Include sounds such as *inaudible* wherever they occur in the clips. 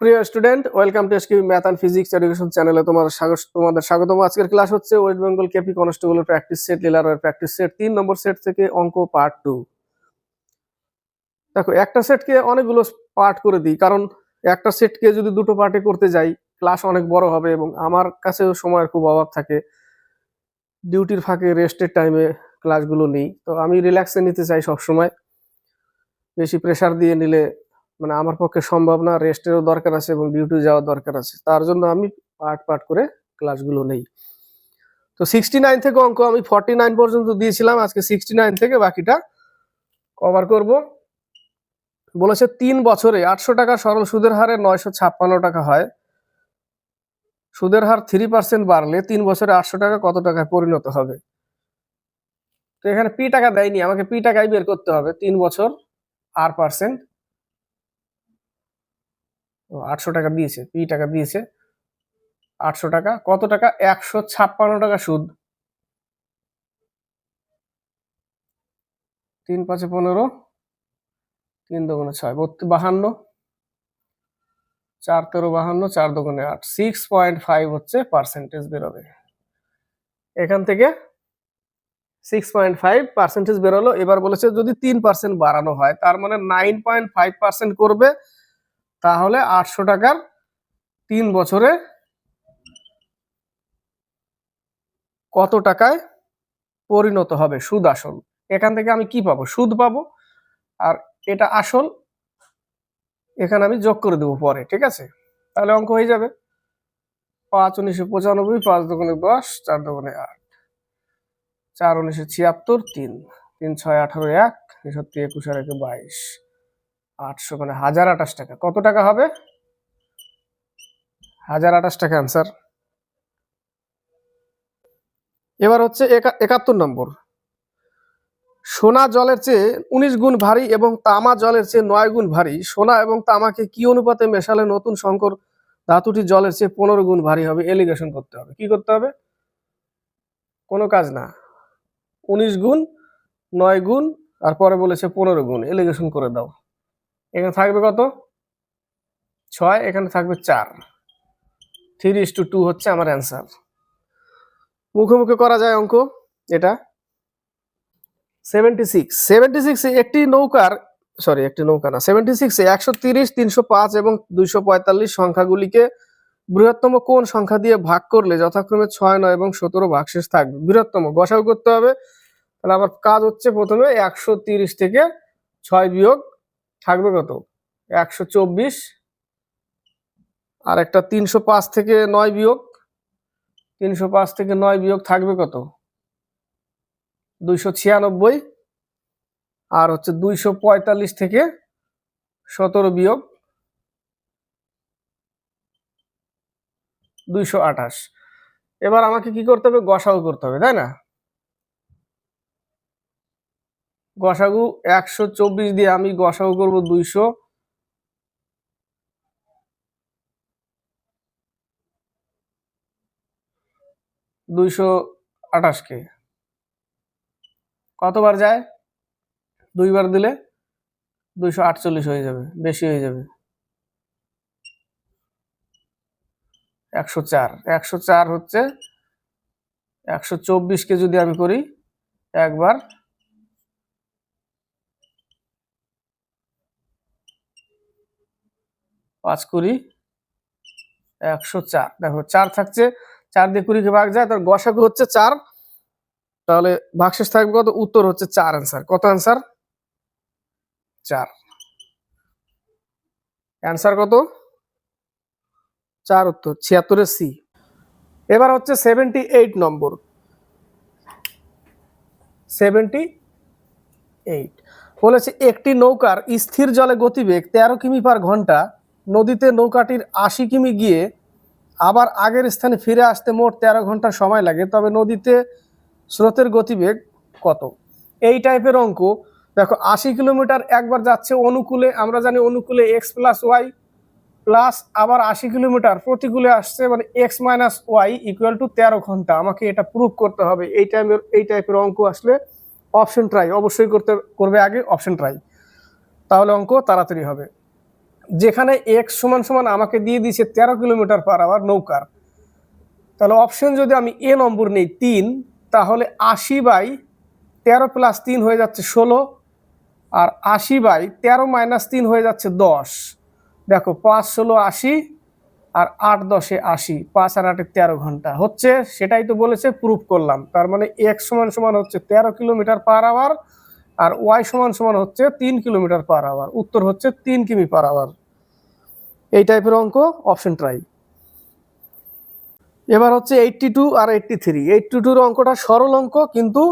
প্রিয় student, welcome to SQ math and physics education চ্যানেলে তোমার স্বাগত তোমাদের স্বাগতম। আজকের ক্লাস হচ্ছে ওয়েস্ট বেঙ্গল কেপি কনস্টেবলের প্র্যাকটিস সেট লিলারের প্র্যাকটিস সেট, তিন নম্বর সেট থেকে অঙ্ক পার্ট টু। দেখো, একটা সেটকে অনেকগুলো পার্ট করে দিই, কারণ একটা সেটকে যদি দুটো পার্টে করতে যাই, ক্লাস অনেক বড় হবে এবং আমার কাছেও সময়ের খুব অভাব থাকে। ডিউটির ফাঁকে রেস্টের টাইমে ক্লাসগুলো নিই, তো আমি রিল্যাক্সে নিতে চাই সবসময়। বেশি প্রেশার দিয়ে নিলে মানে আমার পক্ষে সম্ভব না রেস্টেরও দরকার আছে এবং ডিউটি যাওয়ার দরকার আছে। তার জন্য আমি পার্ট পার্ট করে ক্লাসগুলো নেই। তো সিক্সটি নাইন থেকে অঙ্ক আমি ফর্টি নাইন পর্যন্ত দিয়েছিলাম, আজকে সিক্সটি নাইন থেকে বাকিটা কভার করব। বলেছে তিন বছরে আটশো টাকা সরল সুদের হারে নয়শো ছাপ্পান্ন টাকা হয়। সুদের হার থ্রি পার্সেন্ট বাড়লে তিন বছরে আটশো টাকা কত টাকায় পরিণত হবে? তো এখানে পি টাকা দেয়নি, আমাকে পি টাকায় বের করতে হবে। তিন বছর আর পার্সেন্ট আটশো টাকা দিয়েছে পি টাকা দিয়েছে। আটশো টাকা, কত টাকা? একশো ছাপ্পান্ন টাকা সুদ। তিন পাঁচে পনেরো, তিন দোকানে ছয় বাহান্ন। চার তেরো, বাহান্ন, চার দোকানে আট। সিক্স পয়েন্ট ফাইভ হচ্ছে পার্সেন্টেজ বেরোবে। এখান থেকে সিক্স পয়েন্ট ফাইভ পার্সেন্টেজ বেরোলো। এবার বলেছে যদি তিন পার্সেন্ট বাড়ানো হয়, তার মানে নাইন পয়েন্ট ফাইভ পার্সেন্ট করবে তাহলে আটশো টাকার তিন বছরে কত টাকায় পরিণত হবে সুদ আসল? এখান থেকে আমি কি পাবো? সুদ পাবো। আর এটা আসল, এখানে আমি যোগ করে দেবো পরে, ঠিক আছে? তাহলে অঙ্ক হয়ে যাবে। পাঁচ উনিশশো পঁচানব্বই, পাঁচ দোকানে দশ, চার দোকানে আট। চার উনিশশো ছিয়াত্তর, তিন। তিন ছয় আঠারো এক একুশ আর একে বাইশ। আটশো মানে হাজার আঠাশ টাকা। কত টাকা হবে? হাজার আঠাশ টাকা অ্যান্সার এবার হচ্ছে একা- একাত্তর নম্বর। সোনা জলের চেয়ে উনিশ গুণ ভারী এবং তামা জলের চেয়ে নয় গুণ ভারী। সোনা এবং তামাকে কি অনুপাতে মেশালে নতুন সংকর ধাতুটি জলের চেয়ে পনেরো গুণ ভারী হবে? এলিগেশন করতে হবে। কি করতে হবে? কোনো কাজ না। উনিশ গুণ, নয় গুণ আর পরে বলেছে পনেরো গুণ। এলিগেশন করে দাও। এখানে থাকবে কত? ছয়, এখানে থাকবে চার। থ্রি ইস টু টু হচ্ছে আমার অ্যান্সার মুখে মুখে করা যায় অঙ্ক এটা। সেভেন্টি সিক্স সেভেন্টি সিক্সে একটি নৌকার সরি একটি নৌকা না সেভেন্টি সিক্সে একশো তিরিশ, তিনশো পাঁচ এবং দুইশো পঁয়তাল্লিশ সংখ্যাগুলিকে বৃহত্তম কোন সংখ্যা দিয়ে ভাগ করলে যথাক্রমে ছয়, নয় এবং সতেরো ভাগশেষ থাকবে। বৃহত্তম গসাও করতে হবে। তাহলে আমার কাজ হচ্ছে প্রথমে একশো তিরিশ থেকে ছয় বিয়োগ থাকবে কত? একশো চব্বিশ আর একটা তিনশো পাঁচ থেকে নয় বিয়োগ। তিনশো পাঁচ থেকে নয় বিয়োগ থাকবে কত? দুইশো ছিয়ানব্বই আর হচ্ছে দুইশো পঁয়তাল্লিশ থেকে সতেরো বিয়োগ দুইশো আঠাশ। এবার আমাকে কি করতে হবে? গসাও করতে হবে, তাই না? গসাগু একশো চব্বিশ দিয়ে আমি গসাগু করব দুইশো। দুইশো আঠাশকে কতবার যায়? দুইবার দিলে দুইশো আটচল্লিশ হয়ে যাবে, বেশি হয়ে যাবে। একশো চার একশো চার হচ্ছে একশো চব্বিশকে যদি আমি করি, একবার পাঁচ কুড়ি, একশো চার। দেখো, চার থাকছে, চার দিয়ে কুড়িকে ভাগ যায় তার গসাগু হচ্ছে চার। তাহলে ভাগশেষ থাকবে কত? উত্তর হচ্ছে চার অ্যান্সার কত অ্যান্সার চার। অ্যান্সার কত? চার উত্তর, ছিয়াত্তরের সি এবার হচ্ছে সেভেন্টি এইট নম্বর। সেভেন্টি এইট বলেছে, একটি নৌকার স্থির জলে গতিবেগ তেরো কিমি পার ঘণ্টা নদীতে নৌকাটির আশি কিমি গিয়ে আবার আগের স্থানে ফিরে আসতে মোট তেরো ঘণ্টা সময় লাগে। তবে নদীতে স্রোতের গতিবেগ কত? এই টাইপের অঙ্ক। দেখো, আশি কিলোমিটার একবার যাচ্ছে অনুকূলে, আমরা জানি অনুকূলে এক্স প্লাস ওয়াই প্লাস আবার আশি কিলোমিটার প্রতিকূলে আসছে মানে x minus y equal to তেরো ঘণ্টা। আমাকে এটা প্রুভ করতে হবে। এই টাইমের এই টাইপের অঙ্ক আসলে অপশন ট্রাই অবশ্যই করতে, করবে আগে অপশন ট্রাই তাহলে অঙ্ক তাড়াতাড়ি হবে। যেখানে এক্স সমান সমান আমাকে দিয়ে দিয়েছে তেরো কিলোমিটার পার আওয়ার নৌকার। তাহলে অপশন যদি আমি এ নম্বর নেই, তিন, তাহলে আশি বাই তেরো প্লাস তিন হয়ে যাচ্ছে ষোলো, আর আশি বাই তেরো মাইনাস তিন হয়ে যাচ্ছে দশ। দেখো, পাঁচ, ষোলো, আশি, আর আট, দশে আশি, পাঁচ আর আটে তেরো ঘণ্টা। হচ্ছে, সেটাই তো বলেছে প্রুফ করলাম। তার মানে এক সমান সমান হচ্ছে তেরো কিলোমিটার পার আওয়ার আর ওয়াই সমান সমান হচ্ছে তিন কিলোমিটার পার আওয়ার উত্তর হচ্ছে তিন কিমি পার আওয়ার এই টাইপের অঙ্ক অপশন ট্রাই এবার হচ্ছে এইটটি টু আর এইটটি থ্রি এইটটি টুর অঙ্কটা সরল অঙ্ক, কিন্তু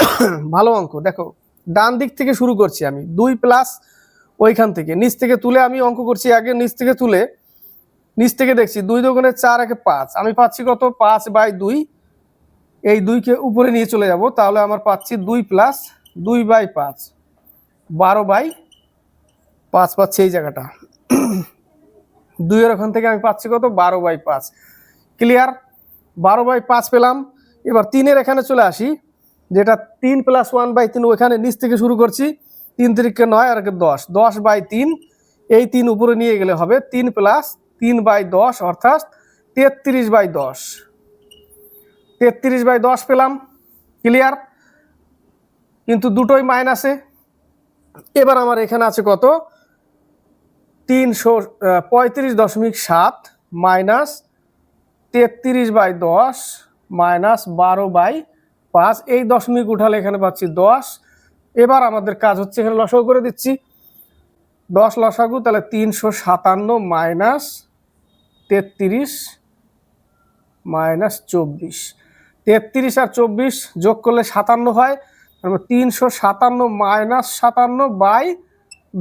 *coughs* ভালো অঙ্ক। দেখো, ডান দিক থেকে শুরু করছি আমি। দুই প্লাস ওইখান থেকে। নিচ থেকে তুলে আমি অঙ্ক করছি আগে নিচ থেকে তুলে। নিচ থেকে দেখছি দুই দোকানে চার একে পাঁচ। আমি পাচ্ছি কত? পাঁচ বাই দুই। এই দুইকে উপরে নিয়ে চলে যাব। তাহলে আমার পাচ্ছি দুই প্লাস দুই বাই পাঁচ। বারো বাই পাঁচ পাচ্ছি এই জায়গাটা। দুইয়ের ওখান থেকে আমি পাচ্ছি কত? বারো বাই পাঁচ। ক্লিয়ার বারো বাই পাঁচ পেলাম। এবার তিনের এখানে চলে আসি, যেটা তিন প্লাস ওয়ান বাই তিন ওইখানে নিচ থেকে শুরু করছি। তিন তিরিখকে নয় আর দশ। দশ বাই তিন, এই তিন উপরে নিয়ে গেলে হবে তিন প্লাস তিন বাই দশ, অর্থাৎ তেত্রিশ বাই দশ। তেত্রিশ বাই দশ পেলাম। ক্লিয়ার কিন্তু দুটোই মাইনাসে এবার আমার এখানে আছে কত? তিনশো পঁয়ত্রিশ দশমিক সাত মাইনাস তেত্রিশ বাই দশ মাইনাস বারো বাই পাঁচ। এই দশমিক উঠালে এখানে পাচ্ছি দশ। এবার আমাদের কাজ হচ্ছে এখানে লসাগু করে দিচ্ছি। দশ লসাগু, তাহলে তিনশো সাতান্ন মাইনাস তেত্রিশ মাইনাস চব্বিশ। তেত্রিশ আর চব্বিশ যোগ করলে সাতান্ন হয়। তিনশো সাতান্ন মাইনাস সাতান্ন বাই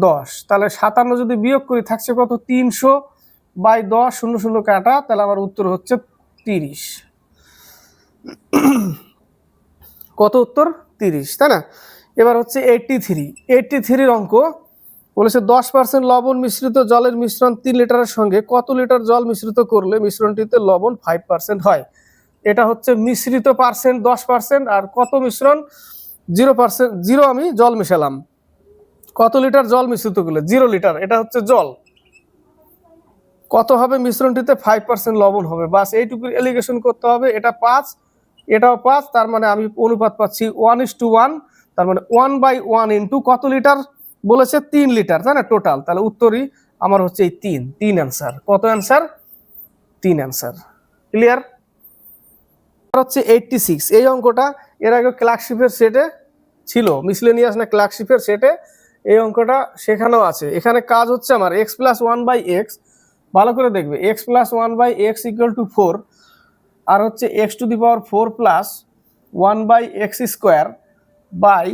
দশ। তাহলে সাতান্ন যদি বিয়োগ করি, থাকছে কত? তিনশো বাই দশ শূন্য শূন্য কাটা, তাহলে আমার উত্তর হচ্ছে তিরিশ। কত উত্তর? তিরিশ, তাই না? এবার হচ্ছে এইটটি থ্রি এইটটি থ্রির অঙ্ক বলেছে দশ পার্সেন্ট লবণ মিশ্রিত জলের মিশ্রণ তিন লিটারের সঙ্গে। কত লিটার জল মিশ্রিত করলে মিশ্রণটিতে লবণ ফাইভ পার্সেন্ট হয়? এটা হচ্ছে মিশ্রিত পার্সেন্ট দশ পার্সেন্ট আর কত মিশ্রণ? জিরো পার্সেন্ট, জিরো আমি জল মিশালাম। কত লিটার জল মিশ্রিত করলে? জিরো লিটার, এটা হচ্ছে জল। কত হবে মিশ্রণটিতে? ফাইভ পার্সেন্ট লবণ হবে। বাস এইটুকু এলিগেশন করতে হবে, এটা পাঁচ, এটাও পাঁচ, তার মানে আমি অনুপাত পাচ্ছি ওয়ান ইস টু ওয়ান তার মানে ওয়ান বাই ওয়ান ইন্টু কত লিটার? বলেছে তিন লিটার, তাই না? টোটাল তাহলে উত্তরই আমার হচ্ছে এই তিন তিন অ্যান্সার কত অ্যান্সার তিন অ্যান্সার ক্লিয়ার হচ্ছে এইটটি সিক্স এই অঙ্কটা এর আগে ক্লার্কশিপের সেটে ছিল মিসলেনিয়াস না ক্লার্কশিপের সেটে এই অঙ্কটা সেখানেও আছে। এখানে কাজ হচ্ছে আমার x plus one by x ভালো করে দেখবে x plus one by x equal to four আর হচ্ছে x to the power four plus one by x square by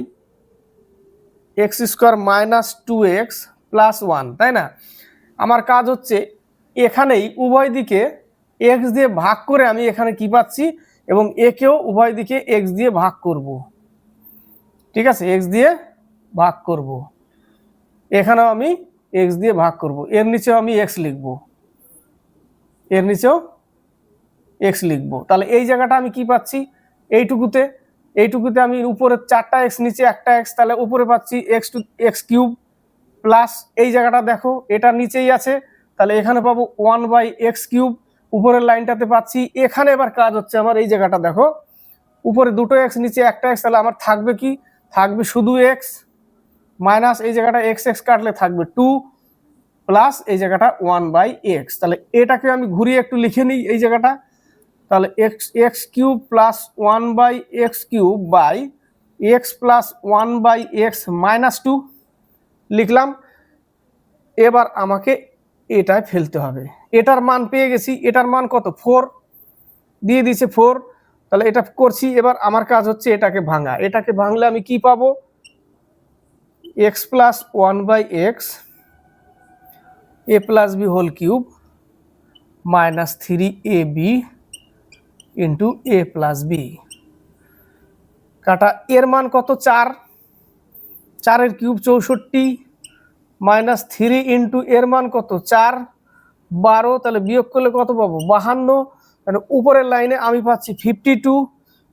x square minus two x plus one তাই না? আমার কাজ হচ্ছে এখানেই উভয় দিকে এক্স দিয়ে ভাগ করে আমি এখানে কি পাচ্ছি? এবং একেও উভয় দিকে এক্স দিয়ে ভাগ করব। ঠিক আছে? এক্স দিয়ে ভাগ করব। এখানেও আমি এক্স দিয়ে ভাগ করব। এর নিচেও আমি এক্স লিখব। এর নিচেও এক্স লিখব। তাহলে এই জায়গাটা আমি কি পাচ্ছি? এইটুকুতে। এইটুকুতে আমি উপরে চারটা এক্স নিচে একটা এক্স তাহলে উপরে পাচ্ছি x two x cube plus এই জায়গাটা দেখো, এটা নিচেই আছে। তাহলে এখানে পাবো ওয়ান বাই এক্স কিউব উপরের লাইনটাতে পাচ্ছি। এখানে এবার কাজ হচ্ছে আমার এই জায়গাটা দেখো। উপরে দুটো এক্স নিচে একটা এক্স তাহলে আমার থাকবে কি? থাকবে শুধু এক্স মাইনাস এই জায়গাটা এক্স এক্স কাটলে থাকবে টু প্লাস এই জায়গাটা ওয়ান বাই এক্স তাহলে এটাকে আমি ঘুরিয়ে একটু লিখে নিই এই জায়গাটা। তাহলে x x cube plus one by x cube by x plus one by x minus two লিখলাম। এবার আমাকে এটায় ফেলতে হবে। এটার মান পেয়ে গেছি, এটার মান কত? ফোর দিয়ে দিয়েছে ফোর তাহলে এটা করছি, এবার আমার কাজ হচ্ছে এটাকে ভাঙা। এটাকে ভাঙলে আমি কি পাবো? X plus one by x a plus b whole cube minus three a b into a plus b কাটা, এর মান কত? চার। চারের কিউব চৌষট্টি মাইনাস থ্রি ইন্টু এর মান কত? চার। বারো, তাহলে বিয়োগ করলে কত পাবো? বাহান্ন মানে উপরের লাইনে আমি পাচ্ছি ফিফটি টু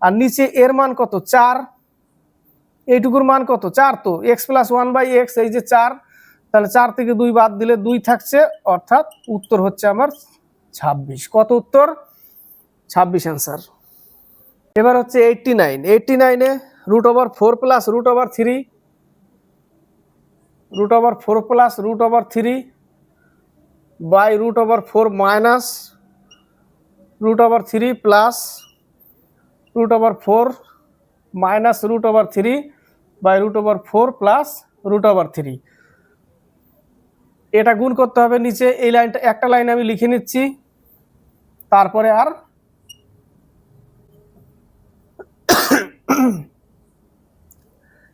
আর নিচে এর মান কত? চার। এইটুকুর মান কত? চার তো। X plus one by x এই যে চার, তাহলে চার থেকে দুই বাদ দিলে দুই থাকছে, অর্থাৎ উত্তর হচ্ছে আমার ছাব্বিশ। কত উত্তর? ছাব্বিশ অ্যান্সার এবার হচ্ছে এইটটি নাইন এইটটি নাইনে root over four plus root over three root over four plus root over three by root over four minus root over three plus root over four minus root over three by root over four plus root over three এটা গুণ করতে হবে নিচে, এই লাইনটা, একটা line আমি লিখে নিচ্ছি। তারপরে আর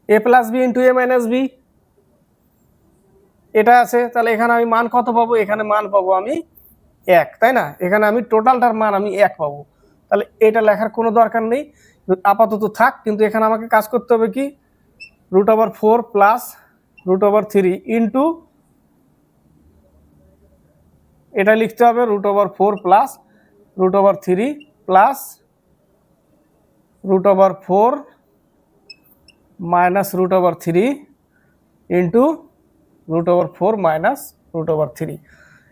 a plus b into a minus b এটা আছে, তাহলে এখানে আমি মান কত পাবো? এখানে মান পাবো আমি এক, তাই না? এখানে আমি টোটালটার মান আমি এক পাবো। তাহলে এটা লেখার কোনো দরকার নেই। আপাতত থাক, কিন্তু এখানে আমাকে কাজ করতে হবে কি? Root over four plus root over three into এটা লিখতে হবে root over four plus root over three plus root over four minus root over three into root over four minus root over three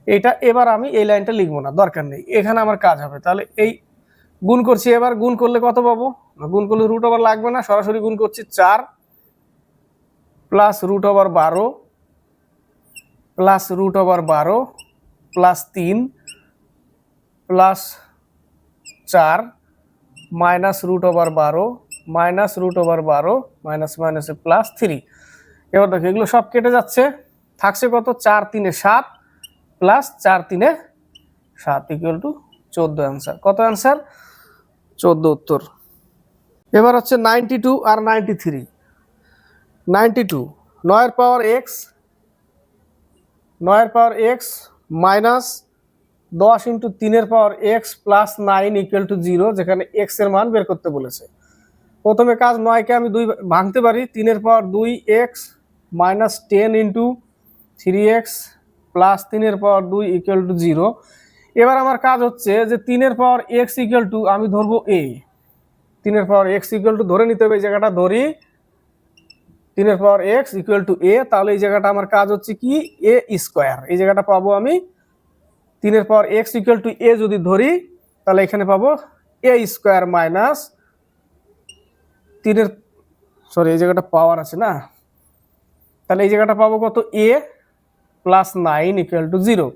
এটা এবার আমি এই লাইনটা লিখব না, দরকার নেই। এখানে আমার কাজ হবে। তাহলে এই গুণ করছি এবার, গুণ করলে কত পাবো? গুণ করলে রুট ওভার লাগবে না, সরাসরি গুণ করছি চার প্লাস রুট ওভার বারো প্লাস রুট ওভার বারো প্লাস তিন প্লাস চার মাইনাস রুট ওভার বারো মাইনাস রুট ওভার বারো মাইনাস মাইনাসে প্লাস থ্রি এবার দেখো, এগুলো সব কেটে যাচ্ছে। থাকছে কত? চার তিনে সাত প্লাস চার তিনে সাত ইকুয়াল টু চোদ্দ অ্যান্সার কত অ্যান্সার চোদ্দ উত্তর। এবার হচ্ছে নাইনটি টু আর নাইনটি থ্রি নাইনটি টু নয়ের পাওয়ার এক্স নয়ের পাওয়ার এক্স মাইনাস দশ ইন্টু তিনের power x plus nine equal to zero যেখানে এক্সের মান বের করতে বলেছে। প্রথমে কাজ নয়কে আমি দুই ভাঙতে পারি, তিনের পাওয়ার দুই x minus ten into three x plus তিনের পাওয়ার দুই ইকুয়াল টু জিরো এবার আমার কাজ হচ্ছে যে তিনের পাওয়ার এক্স ইকুয়াল টু আমি ধরবো এ তিনের পাওয়ার এক্স ইকুয়াল টু ধরে নিতে হবে এই জায়গাটা, ধরি। তিনের power x equal to a তাহলে এই জায়গাটা আমার কাজ হচ্ছে কি? এ স্কোয়ার এই জায়গাটা পাবো আমি। তিনের power x equal to a যদি ধরি, তাহলে এখানে পাবো এ স্কোয়ার মাইনাস তিনের সরি এই জায়গাটা পাওয়ার আছে না। তাহলে এই জায়গাটা পাবো কত? A plus nine equal to zero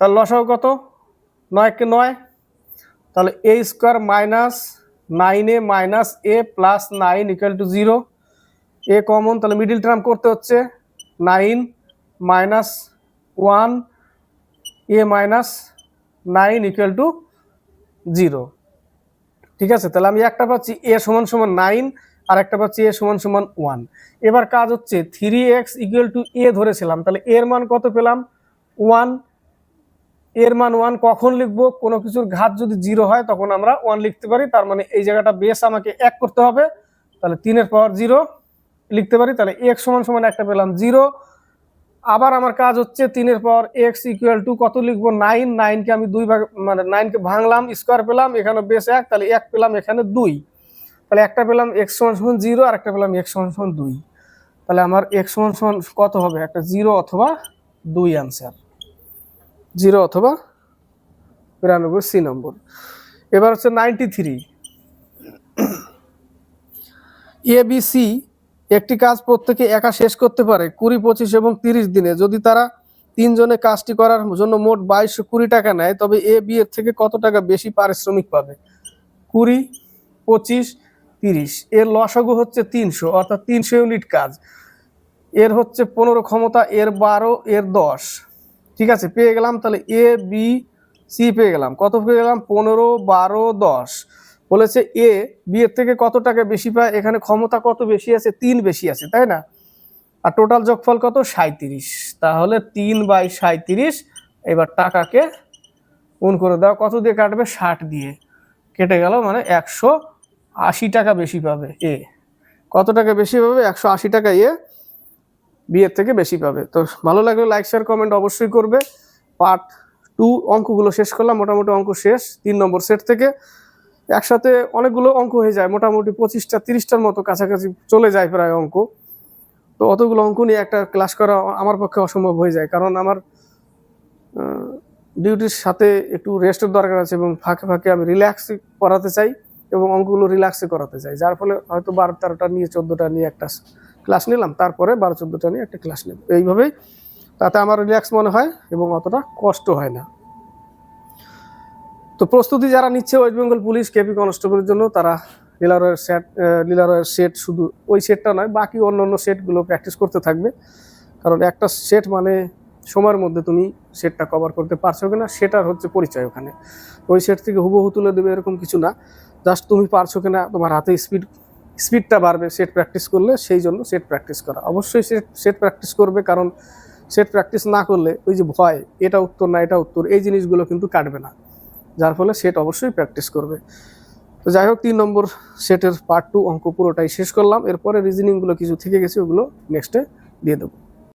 তাহলে লসাও কত? নয়কে নয়? তাহলে a square minus nine a minus a plus nine equal to zero a common তাহলে মিডিল টার্ম করতে হচ্ছে nine minus one a minus nine equal to zero ঠিক আছে? তাহলে আমি একটা পাচ্ছি এ সমান সমান নাইন আর একটা পাচ্ছি এ সমান সমান ওয়ান এবার কাজ হচ্ছে three x equal to a ধরেছিলাম, তাহলে এর মান কত পেলাম? ওয়ানের মান ওয়ান কখন লিখব? কোনো কিছুর ঘাত যদি জিরো হয়, তখন আমরা ওয়ান লিখতে পারি, তার মানে এই জায়গাটা বেস আমাকে এক করতে হবে, তাহলে তিনের পাওয়ার জিরো লিখতে পারি, তাহলে এক্স সমান সমান একটা পেলাম জিরো আবার আমার কাজ হচ্ছে তিনের পাওয়ার এক্স ইকুয়াল টু কত লিখব? নাইন নাইনকে আমি দুই ভাগ মানে নাইনকে ভাঙলাম স্কোয়ার পেলাম, এখানে বেস এক, তাহলে এক পেলাম, এখানে দুই। তাহলে একটা পেলাম এক্স সমান সমান জিরো আর একটা পেলাম এক্স সমান সমান দুই। তাহলে আমার এক্স সমান সমান কত হবে? একটা জিরো অথবা দুই আনসার জিরো অথবা বিরানব্বই সি নম্বর এবার হচ্ছে নাইনটি থ্রি এবিসি একটি কাজ প্রত্যেকে একা শেষ করতে পারে কুড়ি, পঁচিশ এবং তিরিশ দিনে। যদি তারা তিনজনে কাজটি করার জন্য মোট বাইশশো কুড়ি টাকা নেয়, তবে এ বি এর থেকে কত টাকা বেশি পারিশ্রমিক পাবে? কুড়ি, পঁচিশ তিরিশ। এর লসাগু হচ্ছে তিনশো, অর্থাৎ তিনশো ইউনিট কাজ। এর হচ্ছে পনেরো ক্ষমতা, এর বারো, এর দশ। ঠিক আছে, পেয়ে গেলাম তাহলে এ বি সি পেয়ে গেলাম। কত পেয়ে গেলাম? পনেরো, বারো, দশ। বলেছে এ বি এর থেকে কত টাকা বেশি পায়? এখানে ক্ষমতা কত বেশি আছে? তিন বেশি আছে, তাই না? আর টোটাল যোগফল কত? সাঁত্রিশ তাহলে তিন বাই সাঁত্রিশ এবার টাকাকে গুণ করে দাও। কত দিয়ে কাটবে? ষাট দিয়ে। কেটে গেল মানে একশো আশি টাকা বেশি পাবে এ। কত টাকা বেশি পাবে? একশো আশি টাকা এ বিয়ের থেকে বেশি পাবে। তো ভালো লাগলে লাইক শেয়ার কমেন্ট অবশ্যই করবে। পার্ট টু অঙ্কগুলো শেষ করলাম। মোটামুটি অঙ্ক শেষ। তিন নম্বর সেট থেকে একসাথে অনেকগুলো অঙ্ক হয়ে যায়। মোটামুটি পঁচিশটা, তিরিশটার মতো কাছাকাছি চলে যায় প্রায় অঙ্ক। তো অতগুলো অঙ্ক নিয়ে একটা ক্লাস করা আমার পক্ষে অসম্ভব হয়ে যায়। কারণ আমার ডিউটির সাথে একটু রেস্টের দরকার আছে এবং ফাঁকে ফাঁকে আমি রিল্যাক্স করাতে চাই। এবং অঙ্কগুলো রিল্যাক্সে করাতে চাই। যার ফলে হয়তো বারো তেরোটা নিয়ে চোদ্দোটা নিয়ে একটা ক্লাস নিলাম, তারপরে বারো চোদ্দোটা নিয়ে একটা ক্লাস নেব। এইভাবেই তাতে আমার রিল্যাক্স মনে হয় এবং অতটা কষ্ট হয় না। তো প্রস্তুতি যারা নিচ্ছে ওয়েস্ট বেঙ্গল পুলিশ কেপি কনস্টেবলের জন্য, তারা লীলারয়ের সেট লীলারয়ের সেট শুধু ওই সেটটা নয়, বাকি অন্য অন্য সেটগুলো প্র্যাকটিস করতে থাকবে। কারণ একটা সেট মানে সময়ের মধ্যে তুমি সেটটা কভার করতে পারছ কিনা, সেটার হচ্ছে পরিচয় ওখানে। ওই সেট থেকে হুবহু তুলে দেবে এরকম কিছু না। জাস্ট তুমি পারছ কিনা, তোমার হাতে স্পিড স্পিডটা বাড়বে সেট প্র্যাকটিস করলে সেই জন্য সেট প্র্যাকটিস করা। অবশ্যই সেট সেট প্র্যাকটিস করবে, কারণ সেট প্র্যাকটিস না করলে ওই যে ভয়, এটা উত্তর না, এটা উত্তর, এই জিনিসগুলো কিন্তু কাটবে না। যার ফলে সেট অবশ্যই প্র্যাকটিস করবে। তো যাই হোক, তিন নম্বর সেটের পার্ট টু অঙ্ক পুরোটাই শেষ করলাম। এরপরে রিজনিংগুলো কিছু থেকে গেছে, ওগুলো নেক্সটে দিয়ে দেবো।